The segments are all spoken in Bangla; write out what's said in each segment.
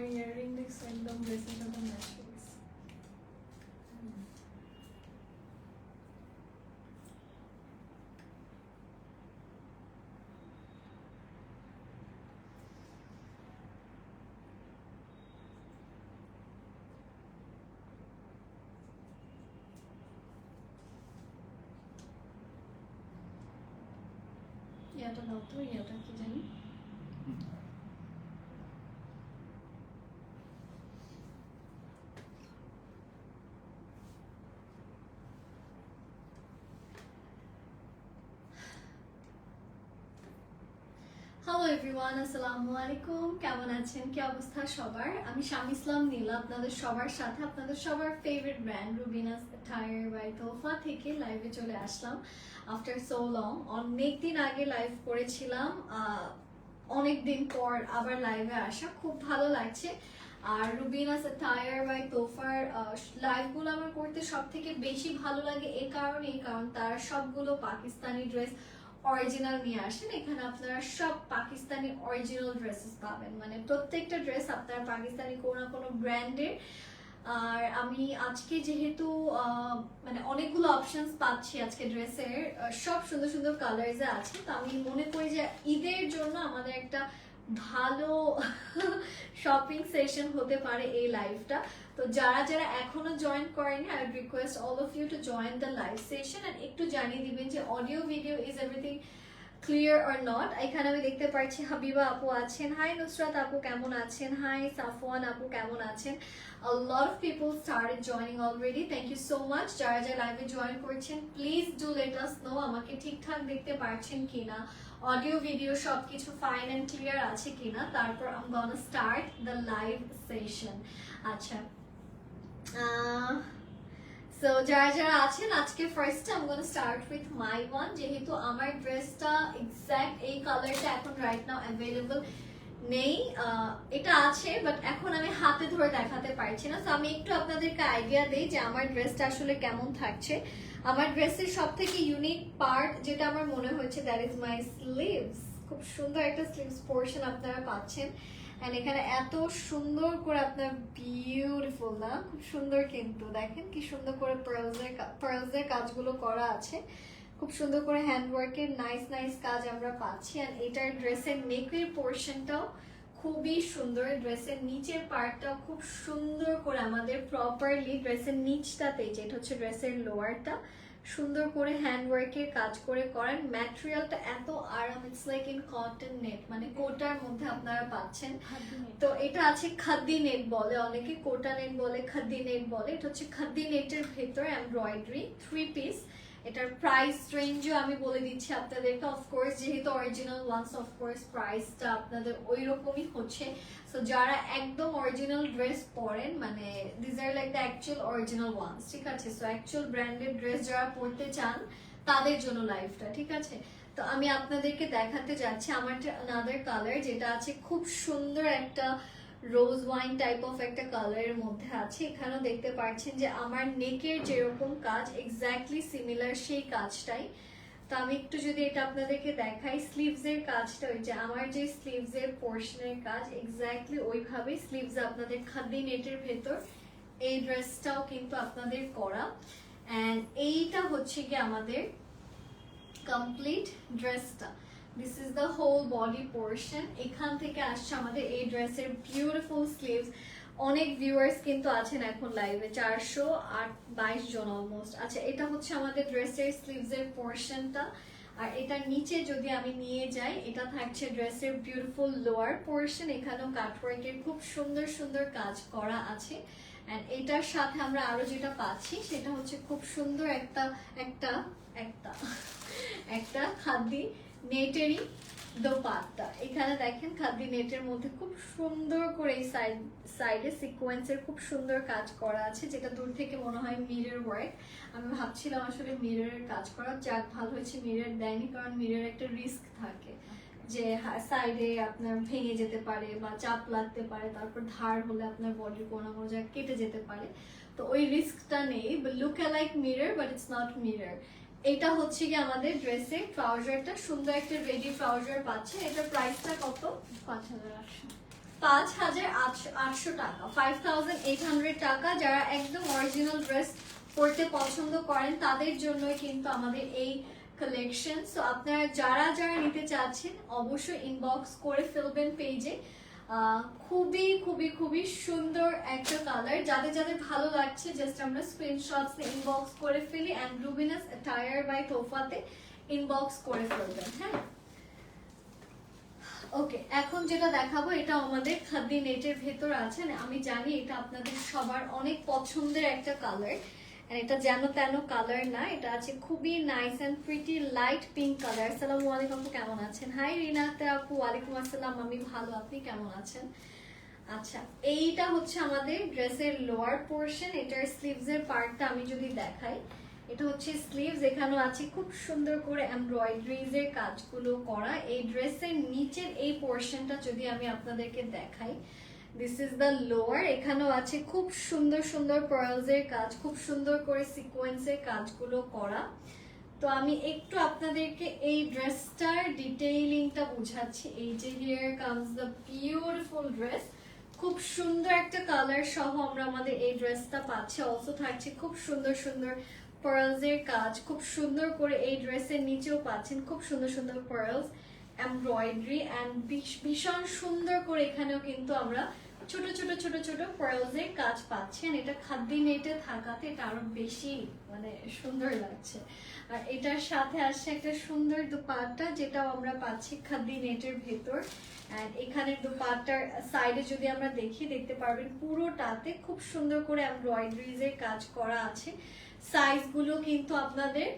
আমার ইয়াররিং দেখছ একদম ড্রেসের সাথে ম্যাচ করছে ইয়াটা দাও তো ইয়াটা কি জানি হ্যালো এভরিওয়ান আসসালামু আলাইকুম কেমন আছেন? কি অবস্থা সবার? আমি শামি ইসলাম নীলা, আপনাদের সবার সাথে, আপনাদের সবার favourite brand Rubina's tire by Tofa থেকে লাইভে চলে আসলাম আফটার সো লং অনেক দিন আগে লাইভ করেছিলাম অনেক দিন পর আবার লাইভে আসা, খুব ভালো লাগছে। আর রুবিনাস টায়ার বাই তোফার লাইভগুলো আমার করতে সব থেকে বেশি ভালো লাগে এ কারণে কারণ তার সবগুলো পাকিস্তানি ড্রেস অরিজিনাল নিয়ে আসেন, এখানে আপনারা সব পাকিস্তানি অরিজিনাল ড্রেসেস পাবেন। মানে প্রত্যেকটা ড্রেস আপনারা পাকিস্তানি কোনো না কোনো ব্র্যান্ডের আর আমি আজকে যেহেতু মানে অনেকগুলো অপশনস পাচ্ছি আজকে ড্রেসের সব সুন্দর সুন্দর কালার্সে আছে। তো আমি মনে করি যে ঈদের জন্য আমাদের একটা ভালো শপিং সেশন হতে পারে এই লাইভটা তো যারা যারা এখনও জয়েন করেনি I would request all of you to join the live session and একটু জানিয়ে দিবেন যে audio video is everything clear or not এখানে আমি দেখতে পাচ্ছি হাবিবা আপু আছেন। হাই নুসরাত আপু, কেমন আছেন? হাই সাফওয়ান আপু, কেমন আছেন? A lot of people started joining already thank you so যারা যারা লাইভে জয়েন করছেন please do let us know আমাকে ঠিকঠাক দেখতে পারছেন কিনা। অডিও ভিডিও সবকিছু ফাইন এন্ড ক্লিয়ার আছে কিনা, তারপর I'm gonna start the live session আচ্ছা সো যারা যারা আছেন, আজকে first I'm gonna start with my one যেহেতু আমার ড্রেসটা এক্স্যাক্ট এই কালারটা এখন রাইট নাও অ্যাভেলেবল নেই এটা আছে বাট এখন আমি হাতে ধরে দেখাতে পারছি না। তো আমি একটু আপনাদেরকে আইডিয়া দিই যে আমার ড্রেসটা আসলে কেমন থাকছে। আমার ড্রেসের সব থেকে ইউনিক পার্ট যেটা আমার মনে হয়েছে দ্যাট ইজ মাই স্লিভস খুব সুন্দর একটা স্লিভস পোর্শন আপনারা পাচ্ছেন। এন্ড এখানে এত সুন্দর করে আপনার বিউটিফুল না, খুব সুন্দর কিন্তু। দেখেন কি সুন্দর করে পার্লসের পার্লসের কাজগুলো করা আছে। খুব সুন্দর করে হ্যান্ডওয়ার্কের নাইস নাইস কাজ আমরা পাচ্ছি। আর এটার ড্রেসের নেকের পোর্শনটাও খুবই সুন্দর ড্রেসের নিচের পার্টটা খুব সুন্দর করে আমাদের প্রপারলি ড্রেসের নিচটাতে যেটা হচ্ছে ড্রেসের লোয়ারটা সুন্দর করে হ্যান্ডওয়ার্কের কাজ করে করেন। ম্যাটেরিয়ালটা এত আরাম it's like in cotton net মানে কোটার মধ্যে আপনারা পাচ্ছেন। তো এটা আছে খাদ্দি নেট বলে অনেকে কোটা নেট বলে খাদ্দি নেট বলে। এটা হচ্ছে খাদ্দি নেটের ভেতর এমব্রয়ডারি থ্রি পিস এটার প্রাইস রেঞ্জও আমি বলে দিচ্ছি আপনাদেরকে। অফকোর্স যেহেতু অরিজিনাল ওয়ান্স অফকোর্স প্রাইসটা আপনাদের ওই রকমই হচ্ছে। সো যারা একদম অরিজিনাল ড্রেস পরেন মানে these are like the actual original ones ঠিক আছে? সো অ্যাকচুয়াল ব্র্যান্ডেড ড্রেস যারা পরতে চান, তাদের জন্য লাইফটা ঠিক আছে? তো আমি আপনাদেরকে দেখাতে যাচ্ছি। আমার আনাদার কালার যেটা আছে, খুব সুন্দর একটা রোজ ওয়াইন টাইপ অফ একটা কালারের মধ্যে আছে। এখানেও দেখতে পাচ্ছেন যে আমার নেকের যেরকম কাজ এক্স্যাক্টলি সিমিলার সেই কাজটাই। তো আমি একটু যদি এটা আপনাদেরকে দেখাই স্লিভস এর কাজটা ওই যে আমার যে স্লিভস এর পোর্শনের কাজ এক্স্যাক্টলি ওইভাবেই স্লিভস আপনাদের খাদ্দি নেটের ভেতর এই ড্রেসটাও কিন্তু আপনাদের করা। অ্যান্ড এইটা হচ্ছে কি আমাদের কমপ্লিট ড্রেসটা this is the whole body portion এখান থেকে আসছে আমাদের এই ড্রেসের বিউটিফুল স্লিভস অনেক ভিউয়ার্স কিন্তু আছেন এখন লাইভে চারশো আট বাইশ জন অলমোস্ট আচ্ছা এটা হচ্ছে আমাদের ড্রেসের স্লিভস এর পোর্শনটা আর এটার নিচে যদি আমি নিয়ে যাই, এটা থাকছে ড্রেসের বিউটিফুল লোয়ার পোর্শন এখানেও কাটওয়ার্কের খুব সুন্দর সুন্দর কাজ করা আছে। অ্যান্ড এটার সাথে আমরা আরও যেটা পাচ্ছি, সেটা হচ্ছে খুব সুন্দর একটা একটা একটা একটা খাদ্যি নেটেরই দোপাট্টা এখানে দেখেন খাদ্যি নেটের মধ্যে খুব সুন্দর করে এই সাইড সাইডে সিকোয়েন্সের খুব সুন্দর কাজ করা আছে, যেটা দূর থেকে মনে হয় মিরর ওয়ার্ক আমি ভাবছিলাম আসলে মিররের কাজ করা। যাক, ভালো হয়েছে মিরর দেয়নি, কারণ মিরর একটা রিস্ক থাকে। যে সাইডে আপনার ভেঙে যেতে পারে বা চাপ লাগতে পারে, তারপর ধার হলে আপনার বডির কোনো কোনো জায়গায় কেটে যেতে পারে। তো ওই রিস্কটা নেই look like mirror but it's not mirror এটা হচ্ছে কি আমাদের ড্রেসের ট্রাউজারটা। সুন্দর একটা রেডি ট্রাউজার পাচ্ছে। এটার প্রাইসটা কত? পাঁচ হাজার আটশো। পাঁচ হাজার আটশো আটশো টাকা। ফাইভ থাউজেন্ড এইট হান্ড্রেড টাকা। যারা একদম অরিজিনাল ড্রেস পরতে পছন্দ করেন তাদের জন্যই কিন্তু আমাদের এই কালেকশন সো আপনারা যারা যারা নিতে চাচ্ছেন অবশ্যই ইনবক্স করে ফেলবেন পেজে খুবই খুবই খুবই সুন্দর একটা কালার যাদের যাদের ভালো লাগছে জাস্ট আমরা স্ক্রিনশটস ইনবক্স করে ফেলি অ্যান্ড রুবিনাস টায়ার বাই তোফাতে ইনবক্স করে ফেলবেন হ্যাঁ? ওকে এখন যেটা দেখাবো এটা আমাদের খাদ্দি নেটের ভেতর আছে। না, আমি জানি এটা আপনাদের সবার অনেক পছন্দের একটা কালার এটা যেন তেন কালার না, এটা আছে খুবই nice and pretty light pink colour আসসালামু আলাইকুম আপু, কেমন আছেন? হাই রিনাতে আপু, ওয়ালাইকুম আসসালাম, আমি ভালো, আপনি কেমন আছেন? আচ্ছা এইটা হচ্ছে আমাদের ড্রেসের লোয়ার পোর্শন এটার স্লিভস এর পার্টটা আমি যদি দেখাই। এটা হচ্ছে স্লিভস এখানেও আছে খুব সুন্দর করে এমব্রয়ডারিজ এর কাজগুলো করা। এই ড্রেসের নিচের এই পোর্শনটা যদি আমি আপনাদেরকে দেখাই দিস ইজ দ্য লোয়ার এখানেও আছে খুব সুন্দর সুন্দর পার্লস এর কাজ, খুব সুন্দর করে সিকোয়েন্স এর কাজগুলো করা। তো আমি একটু আপনাদেরকে এই ড্রেসটার ডিটেইলিংটা বুঝাচ্ছি। এই যে here comes the beautiful dress খুব সুন্দর একটা কালার সহ আমরা আমাদের এই ড্রেসটা পাচ্ছি। অলসো থাকছে খুব সুন্দর সুন্দর পার্লস এর কাজ। খুব সুন্দর করে এই ড্রেসের নিচেও পাচ্ছেন খুব সুন্দর সুন্দর পার্লস এমব্রয়ডারি অ্যান্ড ভীষণ সুন্দর করে এখানেও কিন্তু আমরা ছোট ছোট ছোট ছোট পার্লস কাজ পাচ্ছেন। এটা খাদ্য নেটে থাকাতে এটা আরও বেশি মানে সুন্দর লাগছে। আর এটার সাথে আসছে একটা সুন্দর দুপাট্টা, যেটাও আমরা পাচ্ছি খাদ্য নেটের ভেতর। এখানে দুপাট্টার সাইডে যদি আমরা দেখি, দেখতে পারবেন পুরোটাতে খুব সুন্দর করে এমব্রয়ডারিজ এর কাজ করা আছে। সাইজগুলো কিন্তু আপনাদের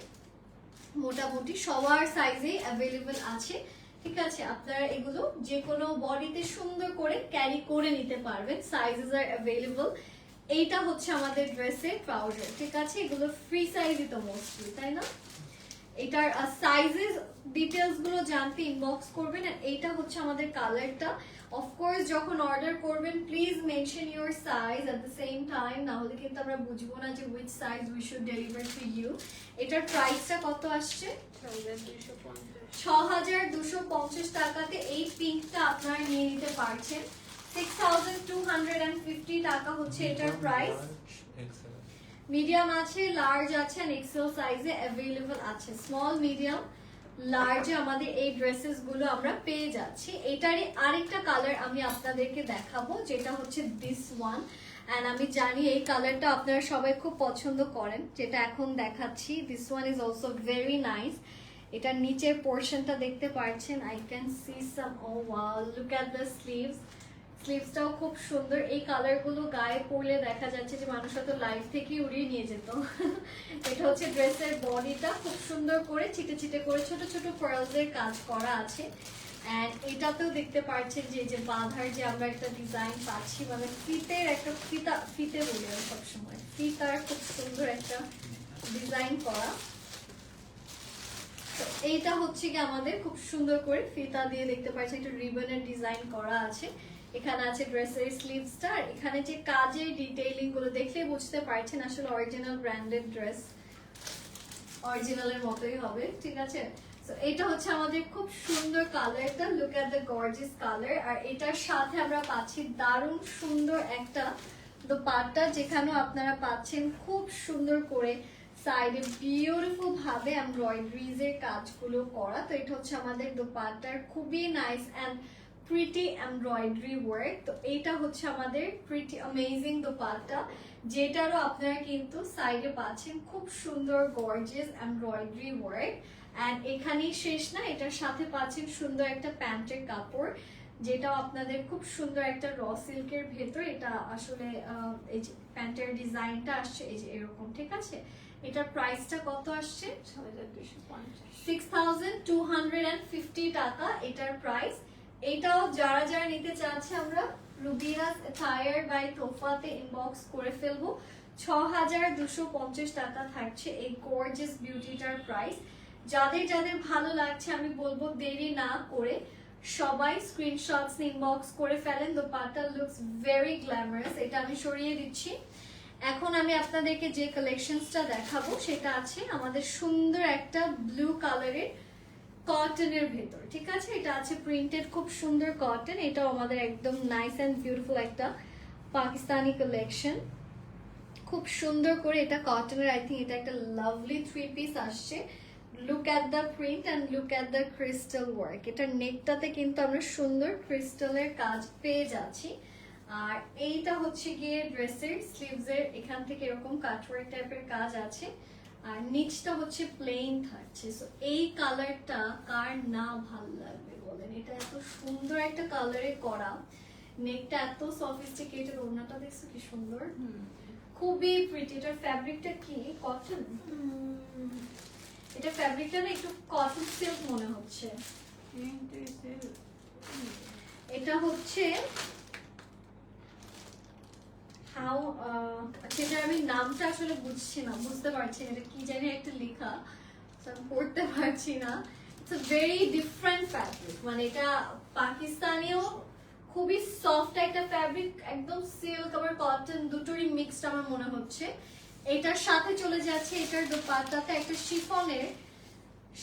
মোটামুটি সবার সাইজে অ্যাভেলেবল আছে। ঠিক আছে, আপনারা এগুলো যে কোনো বডিতে সুন্দর করে ক্যারি করে নিতে পারবেন সাইজেস আর অ্যাভেলেবল এইটা হচ্ছে আমাদের ড্রেসের ট্রাউজার ঠিক আছে? এগুলো ফ্রি সাইজই তো মোস্টলি তাই না? এটার সাইজেস ডিটেলসগুলো জানতে ইনবক্স করবেন আর এইটা হচ্ছে আমাদের কালারটা অফকোর্স যখন অর্ডার করবেন please mention your size at the same time না হলে কিন্তু আমরা বুঝব না যে which size we should deliver to you এটার প্রাইসটা কত আসছে? ছ হাজার দুশো পঞ্চাশ টাকাতে এই পিঙ্কটা আপনারা নিয়ে নিতে পারছেন। Six thousand two hundred and fifty টাকা হচ্ছে এটার প্রাইস মিডিয়াম আছে লার্জ আছে এক্সেল সাইজে অ্যাভেলেবল আছে। স্মল মিডিয়াম লার্জে আমাদের এই ড্রেসেসগুলো আমরা পেয়ে যাচ্ছি। এটারই আরেকটা কালার আমি আপনাদেরকে দেখাবো, যেটা হচ্ছে দিস ওয়ান অ্যান্ড আমি জানি এই কালারটা আপনারা সবাই খুব পছন্দ করেন, যেটা এখন দেখাচ্ছি। This one is also very nice এটার নিচের পোর্শনটা দেখতে পারছেন। I can see some oh wow look at the sleeves স্লিভসটাও খুব সুন্দর। এই কালারগুলো গায়ে পরলে দেখা যাচ্ছে যে মানুষ হয়তো লাইফ থেকে উড়িয়ে নিয়ে যেত। এটা হচ্ছে ড্রেসের বডিটা খুব সুন্দর করে ছিটে ছিটে করে ছোট ছোট পার্লসের কাজ করা আছে। অ্যান্ড এটাতেও দেখতে পাচ্ছেন যে যে বাঁধার যে আমরা একটা ডিজাইন পাচ্ছি মানে ফিতের একটা, ফিতা, ফিতে বলি আমি সবসময়। ফিতার খুব সুন্দর একটা ডিজাইন করা। এইটা হচ্ছে কি আমাদের খুব সুন্দর করে ফিতা দিয়ে দেখতে পাচ্ছি একটা রিবনের ডিজাইন করা আছে। এখানে আছে ড্রেসের স্লিভসটা এখানে যে কাজের ডিটেইলিংগুলো দেখলেই বুঝতে পারছেন আসলে অরিজিনাল ব্র্যান্ডেড ড্রেস অরিজিনালের মতোই হবে, ঠিক আছে? তো এটা হচ্ছে আমাদের খুব সুন্দর কালার কালারটা look at the gorgeous colour আর এটার সাথে আমরা পাচ্ছি দারুণ সুন্দর একটা দোপাট্টা, যেখানেও আপনারা পাচ্ছেন খুব সুন্দর করে সাইডে বিউটিফুল ভাবে এমব্রয়ডারিজ এর কাজগুলো করা। তো এটা হচ্ছে আমাদের দোপাট্টার, খুবই nice and pretty embroidery work তো এইটা হচ্ছে আমাদের প্রিটি অ্যামেজিং দোপাট্টা যেটারও আপনারা কিন্তু সাইডে পাচ্ছেন খুব সুন্দর গর্জিয়াস এমব্রয়ডারি ওয়ার্ক অ্যান্ড এখানেই শেষ না এটার সাথে পাচ্ছেন সুন্দর একটা প্যান্টের কাপড় যেটাও আপনাদের খুব সুন্দর একটা র সিল্কের ভেতর এটা আসলে এই যে প্যান্টের ডিজাইনটা আসছে এই যে এরকম ঠিক আছে? এটার প্রাইসটা কত আসছে? Six thousand two hundred and fifty টাকা এটার প্রাইস এটাও যারা যারা নিতে চাচ্ছে, আমরা রুবিনাস থায়ার বাই তোফাতে ইনবক্স করে ফেলব। ছ হাজার দুশো পঞ্চাশ টাকা থাকছে এই গর্জিয়াস বিউটিটার প্রাইস যাদের যাদের ভালো লাগছে, আমি বলব দেরি না করে সবাই স্ক্রিনশটস ইনবক্স করে ফেলেন। দো দোপাট্টা লুকস ভেরি গ্ল্যামারাস এটা আমি সরিয়ে দিচ্ছি। এখন আমি আপনাদেরকে যে কালেকশনসটা দেখাবো, সেটা আছে আমাদের সুন্দর একটা ব্লু কালারের কটনের ভেতর, ঠিক আছে? এটা আছে প্রিন্টেড খুব সুন্দর কটন এটাও আমাদের একদম নাইস অ্যান্ড বিউটিফুল একটা পাকিস্তানি কালেকশন খুব সুন্দর করে এটা কটনের আই থিঙ্ক এটা একটা লাভলি থ্রি পিস আসছে। Look at the print and look at the crystal work এটার নেকটাতে কিন্তু আমরা সুন্দর ক্রিস্টালের কাজ পেয়ে যাচ্ছি। আর এইটা হচ্ছে গিয়ে ড্রেসের স্লিভসের এখান থেকে এরকম কাটওয়ার্ক টাইপের কাজ আছে। আর নিচটা হচ্ছে প্লেন থাকছে সো এই কালারটা কার না ভালো লাগবে বলেন? এটা এত সুন্দর একটা কালারে করা। নেকটা এত সফিস্টিকেটেড ওড়নাটা দেখছ কি সুন্দর? খুবই প্রিটি এটার ফ্যাব্রিকটা কি? কটন এটা ফ্যাব্রিকটা না একটু কটন সিল্ক মনে হচ্ছে। এটা হচ্ছে হাউ সেটা আমি নামটা আসলে বুঝছি না, বুঝতে পারছি না এটা কি জানি একটা লেখা পড়তে পারছি না। It's a very different fabric মানে এটা পাকিস্তানিও খুবই সফট একটা ফ্যাব্রিক একদম সিল্ক আবার কটন দুটোরই মিক্সড আমার মনে হচ্ছে। এটার সাথে চলে যাচ্ছে, এটার দোপাট্টাতে একটা শিফনের,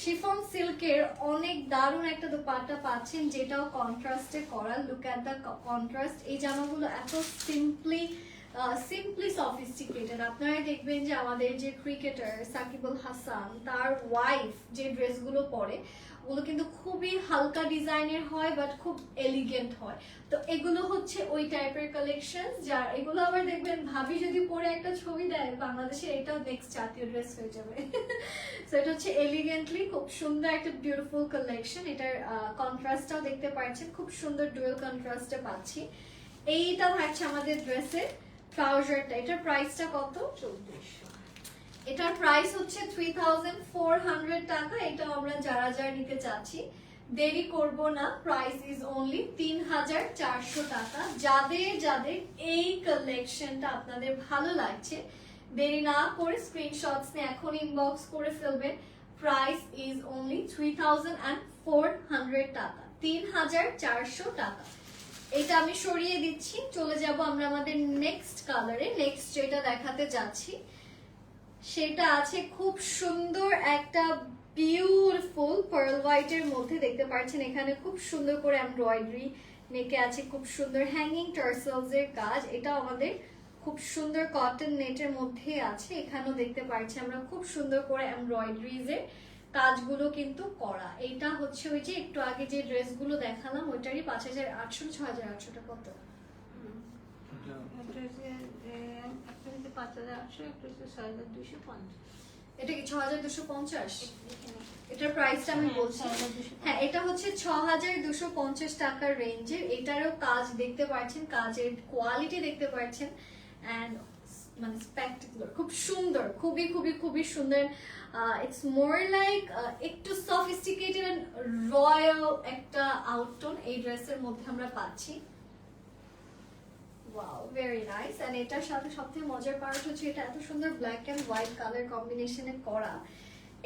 শিফন সিল্কের অনেক দারুণ একটা দোপাট্টা পাচ্ছেন, যেটাও কন্ট্রাস্টে করা। লুক অ্যাট দ্য কন্ট্রাস্ট এই জামাগুলো এত সিম্পলি সিম্পলি সফিস্টিকেটেড আপনারা দেখবেন যে আমাদের যে ক্রিকেটার সাকিবুল হাসান, তার ওয়াইফ যে ড্রেসগুলো পরে, ওগুলো কিন্তু খুবই হালকা ডিজাইনের হয় বাট খুব এলিগেন্ট হয়। তো এগুলো হচ্ছে ওই টাইপের কালেকশন যা, এগুলো আবার দেখবেন ভাবি যদি পরে একটা ছবি দেয়, বাংলাদেশে এটাও নেক্সট জাতীয় ড্রেস হয়ে যাবে। সো এটা হচ্ছে এলিগেন্টলি খুব সুন্দর একটা বিউটিফুল কালেকশন এটার কন্ট্রাস্টটাও দেখতে পাচ্ছেন, খুব সুন্দর ডুয়েল কন্ট্রাস্টে পাচ্ছি। এইটা থাকছে আমাদের ড্রেসের ট্রাউজারটা এটার প্রাইসটা কত? চৌত্রিশশো এটার প্রাইস হচ্ছে থ্রি টাকা এটা আমরা যারা যারা নিতে চাচ্ছি। দেরি করব না প্রাইস ইজ অনলি তিন হাজার চারশো টাকা। যাদের যাদের এই কালেকশনটা আপনাদের ভালো লাগছে দেরি না করে স্ক্রিনশটস নিয়ে এখন ইনবক্স করে ফেলবেন। Price is only three thousand and four hundred টাকা তিন হাজার চারশো টাকা। এটা আমি সরিয়ে দিচ্ছি, চলে যাব আমরা আমাদের নেক্সট কালারে নেক্সট যেটা দেখাতে যাচ্ছি, সেটা আছে খুব সুন্দর একটা বিউটিফুল পার্ল হোয়াইটের মধ্যে, দেখতে পাচ্ছেন এখানে খুব সুন্দর করে এমব্রয়ডারি নেকে আছে, খুব সুন্দর হ্যাঙ্গিং টার্সেলস এর কাজ এটা আমাদের খুব সুন্দর কটন নেটের মধ্যে আছে, এখানেও দেখতে পাচ্ছি আমরা খুব সুন্দর করে এমব্রয়ডারিজ এর কাজগুলো কিন্তু করা। এটা হচ্ছে ওই যে একটু আগে যে ড্রেসগুলো দেখালাম ওইটারই পাঁচ হাজার আটশো ছ হাজার আটশোটা কত? একটা হচ্ছে এ, একটা হচ্ছে পাঁচ হাজার আটশো একটা হচ্ছে ছয় হাজার দুশো পঞ্চাশ। এটা কি ছ হাজার দুশো পঞ্চাশ? এটার প্রাইসটা আমি বলছি। হ্যাঁ এটা হচ্ছে ছ হাজার দুশো পঞ্চাশ টাকার রেঞ্জের এটারও কাজ দেখতে পাচ্ছেন কাজের কোয়ালিটি দেখতে পাচ্ছেন অ্যান্ড মানে স্পেকটাকুলার খুব সুন্দর, খুবই খুবই খুবই সুন্দর। ইটস মোর লাইক একটু সফিস্টিকেটেড অ্যান্ড রয়্যাল একটা আউটটোন এই ড্রেসের মধ্যে আমরা পাচ্ছি। ওয়াও ভেরি নাইস এন্ড এটার সাথে সবথেকে মজার পার্ট হচ্ছে এটা এত সুন্দর ব্ল্যাক এন্ড হোয়াইট কালার কম্বিনেশনে করা।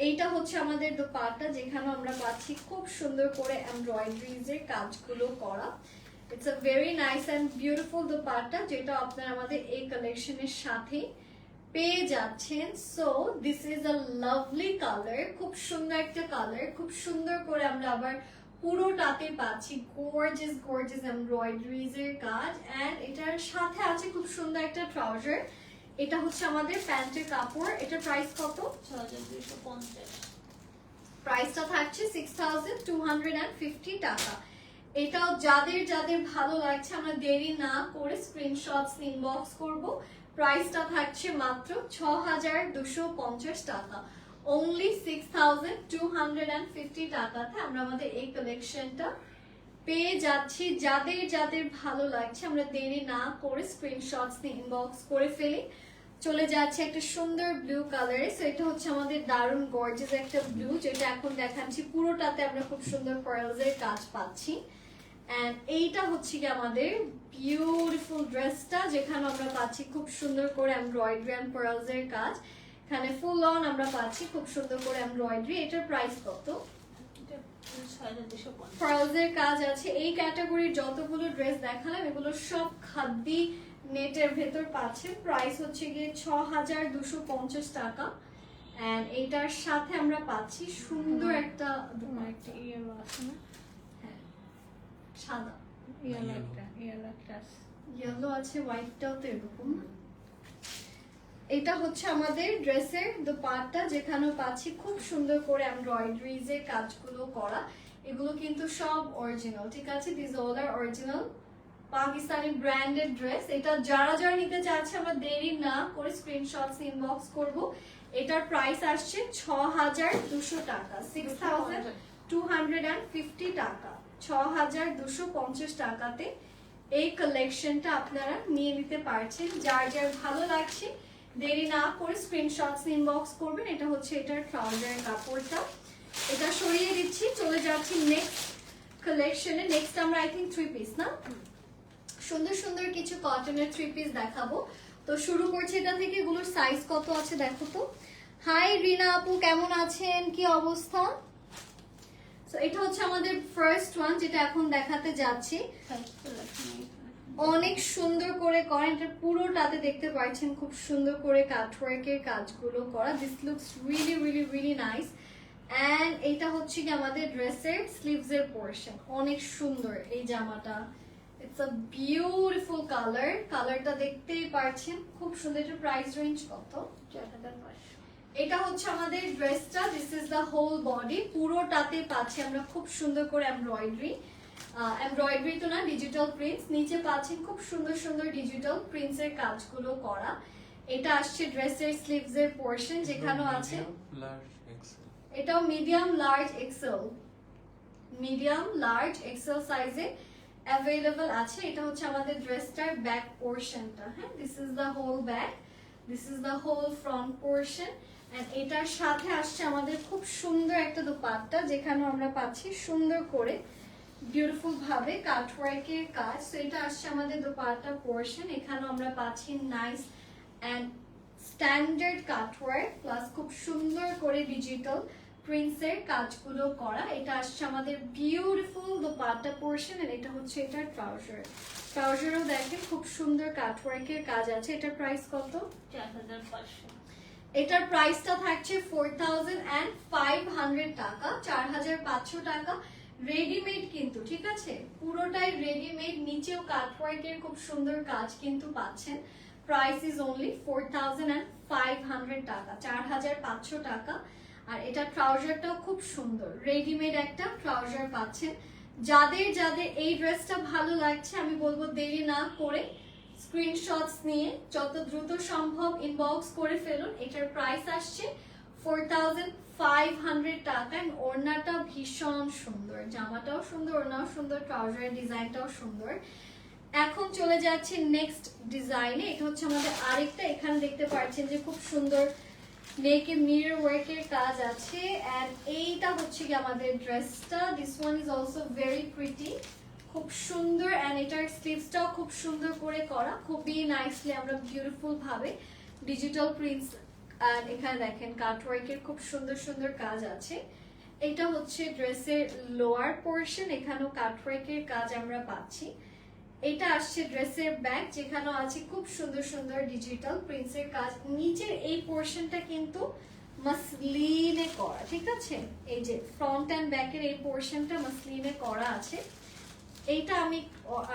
এইটা হচ্ছে আমাদের দোপাট্টা যেখানে আমরা পাচ্ছি খুব সুন্দর করে এমব্রয়ডারিজ এর কাজগুলো করা। It's a very nice and beautiful dupatta যেটা আপনারা আমাদের এই কালেকশনের সাথে পেয়ে যাচ্ছেন। So this is a lovely colour খুব সুন্দর একটা কালার খুব সুন্দর করে আমরা আবার পুরোটাতে পাচ্ছি। গর্জিয়াস গর্জিয়াস এমব্রয়ডারিজ এর কাজ এন্ড এটার সাথে আছে খুব সুন্দর একটা ট্রাউজার এটা হচ্ছে আমাদের প্যান্টের কাপড়। এটার প্রাইস কত? ছ প্রাইসটা থাকছে six thousand two hundred and fifty টাকা। এটাও যাদের যাদের ভালো লাগছে, আমরা দেরি না করে স্ক্রিনশটস ইনবক্স করব। প্রাইসটা থাকছে মাত্র ছ হাজার দুশো পঞ্চাশ টাকা। Only six thousand two hundred and fifty টাকাতে আমরা আমাদের এই কালেকশনটা পেয়ে যাচ্ছি। যাদের যাদের ভালো লাগছে, আমরা দেরি না করে স্ক্রিনশটস ইনবক্স করে ফেলি। চলে যাচ্ছে একটা সুন্দর ব্লু কালারে সো এটা হচ্ছে আমাদের দারুণ গর্জেস একটা ব্লু যেটা এখন দেখাচ্ছি। পুরোটাতে আমরা খুব সুন্দর পার্লস কাজ পাচ্ছি। এন্ড এইটা হচ্ছে কি আমাদের বিউটিফুল ড্রেসটা যেখানে আমরা পাচ্ছি খুব সুন্দর করে এমব্রয়ডারি এন্ড পার্লস এর কাজ। এখানে ফুল অন আমরা পাচ্ছি খুব সুন্দর করে এমব্রয়ডারি এটার প্রাইস কত? ফ্রাউজের কাজ আছে। এই ক্যাটাগরির যতগুলো ড্রেস দেখালাম এগুলো সব খাদ্যি নেটের ভেতর পাচ্ছে। প্রাইস হচ্ছে গিয়ে ছ হাজার দুশো পঞ্চাশ টাকা। এন্ড এইটার সাথে আমরা পাচ্ছি সুন্দর একটা। একটা ইয়েলো আছে না? সাদা ইয়েলো একটা ইয়েলো একটা আছে ইয়েলো আছে হোয়াইটটাও তো এরকম। এটা হচ্ছে আমাদের ড্রেসের দোপাট্টা যেখানে পাচ্ছি খুব সুন্দর করে এমব্রয়ডারিজ এর কাজগুলো করা। এগুলো কিন্তু সব অরিজিনাল ঠিক আছে? This all are original Pakistani branded dress এটা যারা যারা নিতে চাচ্ছে আমরা দেরি না করে স্ক্রিনশটস ইনবক্স করব। এটার প্রাইস আসছে ছ হাজার দুশো টাকা six thousand two hundred and fifty টাকা। ছ হাজার দুশো পঞ্চাশ টাকাতে এই কালেকশনটা আপনারা নিয়ে নিতে পারছেন। যার যার ভালো লাগছে, দেরি না করে স্ক্রিনশটস ইনবক্স করবেন। এটা হচ্ছে এটার ট্রাউজারের কাপড়টা। এটা সরিয়ে দিচ্ছি, চলে যাচ্ছি নেক্সট কালেকশনে নেক্সট আমরা আই থিঙ্ক থ্রি পিস না? সুন্দর সুন্দর কিছু কটনের থ্রি পিস দেখাবো। তো শুরু করছি এটা থেকে, এগুলোর সাইজ কত আছে দেখো তো। হাই রিনা আপু, কেমন আছেন? কি অবস্থা? তো এটা হচ্ছে আমাদের ফার্স্ট ওয়ান যেটা এখন দেখাতে যাচ্ছি। অনেক সুন্দর করে করেন এটা পুরোটাতে দেখতে পাচ্ছেন খুব সুন্দর করে কাটওয়ার্কের কাজগুলো করা। This looks really really really nice and এটা হচ্ছে কি আমাদের ড্রেসের স্লিভস এর পোর্শন অনেক সুন্দর এই জামাটা। ইটস আ বিউটিফুল কালার কালারটা দেখতেই পারছেন খুব সুন্দর। এটা প্রাইস রেঞ্জ কত? চার হাজার পাঁচশো এটা হচ্ছে আমাদের ড্রেসটা this is the whole body পুরোটাতে পাচ্ছি আমরা খুব সুন্দর করে এমব্রয়ডারি এমব্রয়ডারি তো না ডিজিটাল প্রিন্টস নিচে পাচ্ছেন খুব সুন্দর সুন্দর ডিজিটাল প্রিন্টস এর কাজগুলো করা। এটা আসছে ড্রেসের স্লিভস এর পোর্শন যেখানেও আছে। এটাও medium large XL medium large XL সাইজে অ্যাভেলেবল আছে। এটা হচ্ছে আমাদের ড্রেসটার ব্যাক পোর্শনটা হ্যাঁ? This is the whole back this is the whole front portion এটার সাথে আসছে আমাদের খুব সুন্দর একটা দোপাট্টা যেখানে আমরা পাচ্ছি সুন্দর করে বিউটিফুল ভাবে কাটওয়ার্কের কাজ। তো এটা আসছে আমাদের দোপাট্টা পোর্শন এখানেও আমরা পাচ্ছি nice and standard cutwork plus খুব সুন্দর করে ডিজিটাল প্রিন্টসের কাজগুলো করা। এটা আসছে আমাদের বিউটিফুল দোপাট্টা পোর্শন এন্ড এটা হচ্ছে এটার ট্রাউজার ট্রাউজারও দেখেন, খুব সুন্দর কাটওয়ার্কের কাজ আছে। এটার প্রাইস কত? চার হাজার পাঁচশো। এটার প্রাইসটা থাকছে ফোর টাকা, চার হাজার পাঁচশো টাকা। রেডিমেড কিন্তু, ঠিক আছে? পুরোটাই রেডিমেড নিচেও কাটওয়ার্কের খুব সুন্দর কাজ কিন্তু পাচ্ছেন। প্রাইস ইজ অনলি ফোর টাকা, চার হাজার পাঁচশো টাকা। আর এটা ট্রাউজারটাও খুব সুন্দর রেডিমেড একটা ট্রাউজার পাচ্ছেন। যাদের যাদের এই ড্রেসটা ভালো লাগছে, আমি বলব দেরি না করে স্ক্রিনশটস নিয়ে যত দ্রুত সম্ভব ইনবক্স করে ফেলুন। এটার প্রাইস আসছে ফোর থাউজেন্ড ফাইভ হান্ড্রেড টাকা ওড়নাটা ভীষণ সুন্দর। জামাটাও সুন্দর, ওড়নাও সুন্দর ট্রাউজারের ডিজাইনটাও সুন্দর। এখন চলে যাচ্ছে নেক্সট ডিজাইনে এটা হচ্ছে আমাদের আরেকটা, এখানে দেখতে পাচ্ছেন যে খুব সুন্দর নেকে মিরর ওয়ার্কের কাজ আছে। এন্ড এইটা হচ্ছে কি আমাদের ড্রেসটা this one is also very pretty খুব সুন্দর এন্ড এটার স্লিভসটাও খুব সুন্দর করে করা। খুবই নাইসলি আমরা বিউটিফুল ভাবে ডিজিটাল প্রিন্টস এন্ড এখানে দেখেন কাটওয়ার্কের খুব সুন্দর সুন্দর কাজ আছে। এটা হচ্ছে ড্রেসের লোয়ার পোর্শন এখানেও কাটওয়ার্কের কাজ আমরা পাচ্ছি। এটা আসছে ড্রেসের ব্যাগ যেখানেও আছে খুব সুন্দর সুন্দর ডিজিটাল প্রিন্টসের কাজ। নিচের এই পোর্শনটা কিন্তু মাসলিনে করা, ঠিক আছে? এই যে ফ্রন্ট অ্যান্ড ব্যাকের এই পোর্শনটা মাসলিনে করা আছে। এইটা আমি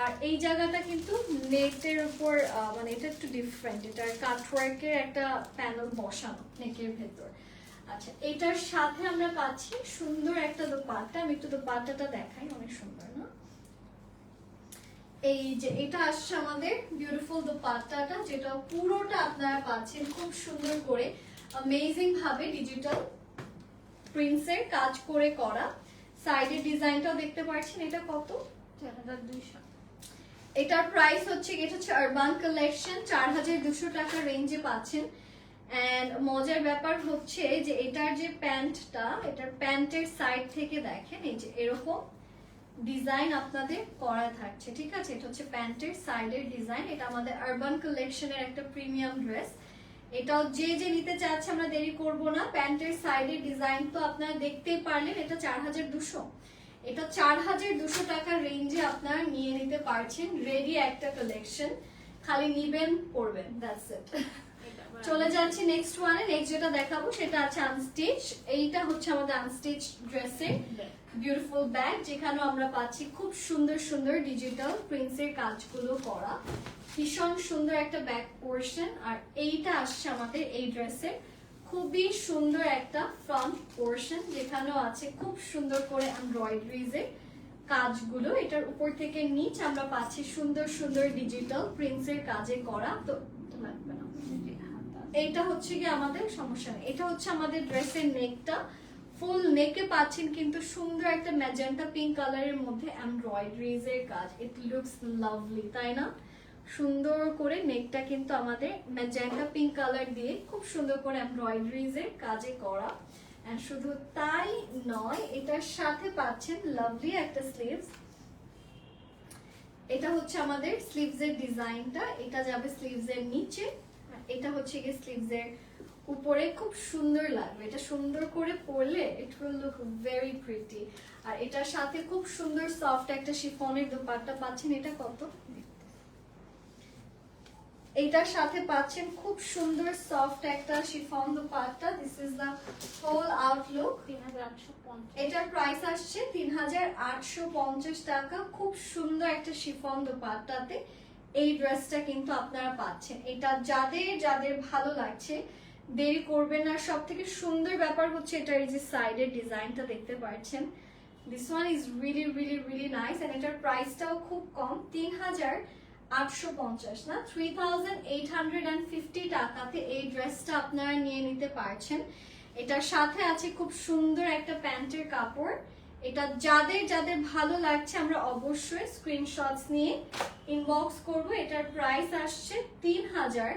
আর এই জায়গাটা কিন্তু নেটের উপর মানে এটা একটু ডিফারেন্ট এটা কাটওয়ার্কের একটা প্যানেল বসানো নেকের ভেতর। আচ্ছা এটার সাথে আমরা পাচ্ছি সুন্দর একটা দোপাট্টা, আমি একটু দোপাট্টাটা দেখাই, অনেক সুন্দর, না? এই যে, এটা আসছে আমাদের বিউটিফুল দোপাট্টাটা, যেটা পুরোটা আপনারা পাচ্ছেন খুব সুন্দর করে অ্যামেজিং ভাবে ডিজিটাল প্রিন্টসের কাজ করে করা। সাইডের ডিজাইনটাও দেখতে পাচ্ছেন এটা কত? এটার প্রাইস হচ্ছে এটা হচ্ছে আরবান কালেকশন চার টাকা রেঞ্জে পাচ্ছেন। এন্ড মজার ব্যাপার হচ্ছে যে এটার যে প্যান্টটা, এটার প্যান্টের সাইড থেকে দেখেন, এই যে এরকম ডিজাইন আপনাদের করা থাকছে, ঠিক আছে? এটা হচ্ছে প্যান্টের সাইডের ডিজাইন এটা আমাদের আরবান কালেকশনের একটা প্রিমিয়াম ড্রেস এটাও যে যে নিতে চাচ্ছে, আমরা দেরি করব না। প্যান্টের সাইডের ডিজাইন তো আপনারা দেখতেই পারলেন, এটা চার হাজার দুশো এটা চার হাজার দুশো টাকার রেঞ্জে আপনারা নিয়ে নিতে পারছেন রেডি একটা কালেকশন খালি নিবেন, পরবেন দ্যাটস ইট চলে যাচ্ছি নেক্সট ওয়ানে নেক্সট যেটা দেখাবো সেটা আছে আনস্টিচ এইটা হচ্ছে আমাদের আনস্টিচ ড্রেসের বিউটিফুল ব্যাগ যেখানেও আমরা পাচ্ছি খুব সুন্দর সুন্দর ডিজিটাল প্রিন্টসের কাজগুলো করা। ভীষণ সুন্দর একটা ব্যাক পোর্শন আর এইটা আসছে আমাদের এই ড্রেসের খুবই সুন্দর একটা ফ্রন্ট পোর্শন যেখানেও আছে খুব সুন্দর করে এমব্রয়ডারিজের কাজগুলো। এটার উপর থেকে নিচ আমরা পাচ্ছি সুন্দর সুন্দর ডিজিটাল প্রিন্টসের কাজে করা। তো এইটা হচ্ছে কি আমাদের সমস্যা। নেই এটা হচ্ছে আমাদের ড্রেসের নেকটা ফুল নেকে পাচ্ছেন কিন্তু সুন্দর একটা ম্যাজেন্টা পিঙ্ক কালারের মধ্যে এমব্রয়ডারিজ এর কাজ। ইট লুকস লাভলি তাই না? সুন্দর করে নেকটা কিন্তু আমাদের ম্যাজেন্টা পিঙ্ক কালার দিয়ে খুব সুন্দর করে এমব্রয়ডারিজ এর কাজে করা। শুধু তাই নয়, এটার সাথে পাচ্ছেন লাভলি একটা স্লিভস এটা হচ্ছে আমাদের স্লিভস এর ডিজাইনটা। এটা যাবে স্লিভস এর নিচে। এটা হচ্ছে গিয়ে স্লিভস এর উপরে। খুব সুন্দর লাগবে। এটা সুন্দর করে পরলে it will look very pretty আর এটার সাথে খুব সুন্দর সফট একটা শিফনের দোপাট্টা পাচ্ছেন। এটা কত? এটার সাথে পাচ্ছেন খুব সুন্দর সফট একটা chiffon dupatta. This is the whole outlook এটার প্রাইস আসছে তিন হাজার আটশো পঞ্চাশ টাকা। খুব সুন্দর একটা শিফন দোপাট্টাতে এই ড্রেসটা কিন্তু আপনারা পাচ্ছেন। এটা যাদের যাদের ভালো লাগছে দেরি করবেন না। সব থেকে সুন্দর ব্যাপার হচ্ছে এটার এই যে সাইডের ডিজাইনটা দেখতে পাচ্ছেন। This one is really really really nice and এটার প্রাইসটাও খুব কম। তিন হাজার আটশো পঞ্চাশ, না? Three thousand eight hundred and fifty টাকাতে এই ড্রেসটা আপনারা নিয়ে নিতে পারছেন। এটার সাথে আছে খুব সুন্দর একটা প্যান্টের কাপড়। এটা যাদের যাদের ভালো লাগছে আমরা অবশ্যই স্ক্রিনশটস নিয়ে ইনবক্স করব। এটার প্রাইস আসছে তিন হাজার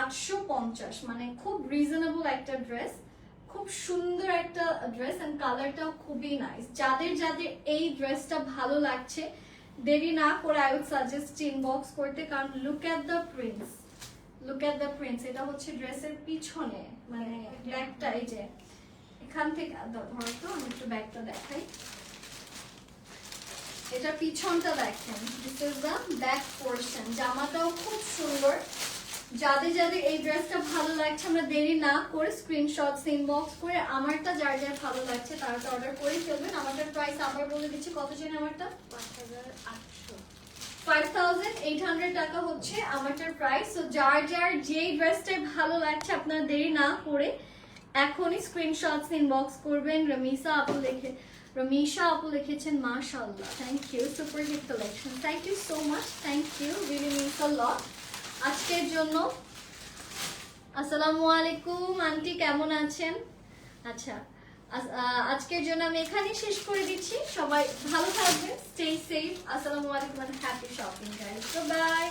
আটশো পঞ্চাশ মানে খুব রিজনেবল একটা ড্রেস খুব সুন্দর একটা ড্রেস এন্ড কালারটাও খুবই নাইস যাদের যাদের এই ড্রেসটা ভালো লাগছে দেরি না করে আই উড সাজেস্ট ইনবক্স করতে কারণ look at the prints look at the prints এটা হচ্ছে ড্রেসের পিছনে মানে ব্যাগটা এই যে এখান থেকে হয়তো ধরো তো আমি একটু ব্যাগটা দেখাই। এটা পিছনটা দেখেন this is the back portion জামাটাও খুব সুন্দর। যাদের যাদের এই ড্রেসটা ভালো লাগছে, আমরা দেরি না করে স্ক্রিনশটস ইনবক্স করে আমারটা যার যার ভালো লাগছে তারা তো অর্ডার করে ফেলবেন। আমারটার প্রাইস আবার বলে দিচ্ছি, কত জেনে আমারটা? টাকা হচ্ছে আমারটার প্রাইস তো যার যার যেই ড্রেসটা ভালো লাগছে, আপনারা দেরি না করে এখনই স্ক্রিনশটস ইনবক্স করবেন। রমিসা আপু লিখে রমিশা আপু লিখেছেন, মাশাআল্লাহ। Thank you super hit collection thank you so much thank you really means a lot আজকের জন্য। আসসালামু আলাইকুম, আন্টি কেমন আছেন? আচ্ছা আজকের জন্য আমি এখানেই শেষ করে দিচ্ছি। সবাই ভালো থাকবেন স্টে সেফ আসসালামু আলাইকুম হ্যাপি শপিং গাইজ বাই